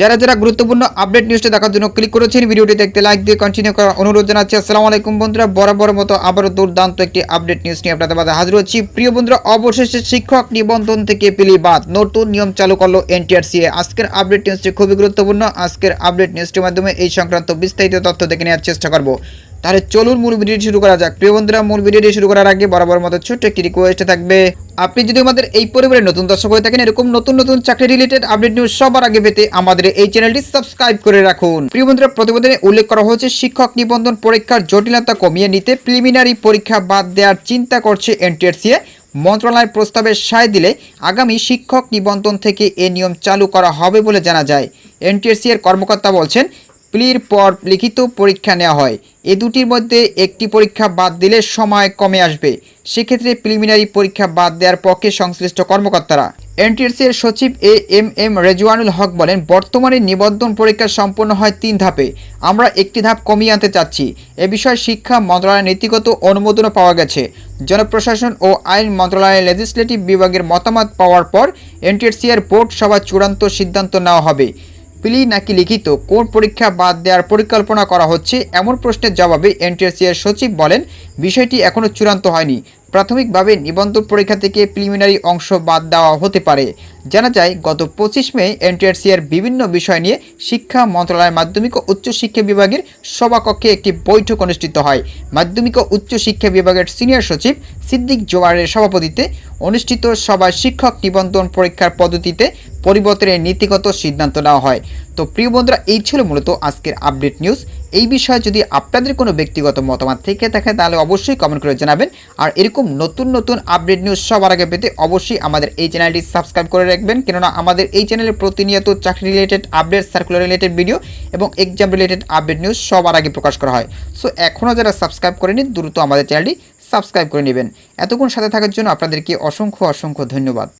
যারা যারা গুরুত্বপূর্ণ আপডেট নিউজটা দেখার জন্য ক্লিক করেছেন, ভিডিওটি দেখতে লাইক দিয়ে কন্টিনিউ করার অনুরোধ জানাচ্ছি। আসসালামু আলাইকুম বন্ধুরা, বরাবর মতো আবারও দুর্দান্ত একটি আপডেট নিউজ নিয়ে আপনাদের মাঝে হাজির হচ্ছি। প্রিয় বন্ধুরা, অবশেষে শিক্ষক নিবন্ধন থেকে পিলি বাদ, নতুন নিয়ম চালু করল এনটিআরসিএ আজকের আপডেট নিউজটি খুবই গুরুত্বপূর্ণ। আজকের আপডেট নিউজটির মাধ্যমে এই সংক্রান্ত বিস্তারিত তথ্য দেখে নেওয়ার চেষ্টা করব। তাহলে চলুন মূল ভিডিওটি শুরু করা যাক। প্রিয় বন্ধুরা, মূল ভিডিওটি শুরু করার আগে বরাবর মতো ছোট্ট একটি রিকোয়েস্ট থাকবে। আপনি যদি আমাদের এই পরিবারের নতুন দর্শক হয়ে থাকেন, এরকম নতুন নতুন চাকরি রিলেটেড আপডেট নিউজ সবার আগে পেতে আমাদের এই চ্যানেলটি সাবস্ক্রাইব করে রাখুন। প্রিয় বন্ধুরা, প্রতিবেদনে উল্লেখ করা হয়েছে, শিক্ষক নিবন্ধন পরীক্ষার জটিলতা কমিয়ে নিতে প্রিলিমিনারি পরীক্ষা বাদ দেওয়ার চিন্তা করছে এনটিআরসিএ মন্ত্রণালয়ের প্রস্তাবে সায় দিলে আগামী শিক্ষক নিবন্ধন থেকে এ নিয়ম চালু করা হবে বলে জানা যায়। এনটিএসসি এর কর্মকর্তা বলছেন প্লির পর লিখিত পরীক্ষা নেওয়া হয়। এ দুটির মধ্যে একটি পরীক্ষা বাদ দিলে সময় কমে আসবে। সেক্ষেত্রে প্রিলিমিনারি পরীক্ষা বাদ দেওয়ার পক্ষে সংশ্লিষ্ট কর্মকর্তারা। এনটিএসসি এর সচিব A M M Rezwanul Haque বলেন, বর্তমানে নিবন্ধন পরীক্ষা সম্পন্ন হয় তিন ধাপে। আমরা একটি ধাপ কমিয়ে আনতে চাচ্ছি। এ বিষয়ে শিক্ষা মন্ত্রণালয়ের নীতিগত অনুমোদনও পাওয়া গেছে। জনপ্রশাসন ও আইন মন্ত্রণালয়ের লেজিসলেটিভ বিভাগের মতামত পাওয়ার পর এনটিএসসি এর বোর্ড সভা চূড়ান্ত সিদ্ধান্ত নেওয়া হবে। প্লি নাকি লিখিত? কোন পরীক্ষা বাদ দেওয়ার পরিকল্পনা করা হচ্ছে? এমন প্রশ্নের জবাবে এনটিএসসি এর সচিব বলেন, বিষয়টি এখনও চূড়ান্ত হয়নি। প্রাথমিকভাবে নিবন্ধন পরীক্ষা থেকে প্রিলিমিনারি অংশ বাদ দেওয়া হতে পারে। জানা যায়, গত পঁচিশ মে এনটিআরসি এর বিভিন্ন বিষয় নিয়ে শিক্ষা মন্ত্রণালয়ের মাধ্যমিক ও উচ্চ শিক্ষা বিভাগের সভাকক্ষে একটি বৈঠক অনুষ্ঠিত হয়। মাধ্যমিক ও উচ্চ শিক্ষা বিভাগের সিনিয়র সচিব সিদ্দিক জোয়ারের সভাপতিত্বে অনুষ্ঠিত সভায় শিক্ষক নিবন্ধন পরীক্ষার পদ্ধতিতে পরিবর্তনের নীতিগত সিদ্ধান্ত নেওয়া হয়। তো প্রিয় বন্ধুরা, এই ছিল মূলত আজকের আপডেট নিউজ। এই বিষয়ে যদি আপনাদের কোনো ব্যক্তিগত মতামত থেকে থাকে, তাহলে অবশ্যই কমেন্ট করে জানাবেন। আর এরকম নতুন নতুন আপডেট নিউজ সবার আগে পেতে অবশ্যই আমাদের এই চ্যানেলটি সাবস্ক্রাইব করে রাখবেন। কেননা আমাদের এই চ্যানেলে প্রতিনিয়ত চাকরি related update circular related video এবং এক্সাম রিলেটেড আপডেট নিউজ সবার আগে প্রকাশ করা হয়। সো এখনও যারা সাবস্ক্রাইব করেনি, দ্রুত আমাদের চ্যানেলটি সাবস্ক্রাইব করে নেবেন। এতক্ষণ সাথে থাকার জন্য আপনাদেরকে অসংখ্য অসংখ্য ধন্যবাদ।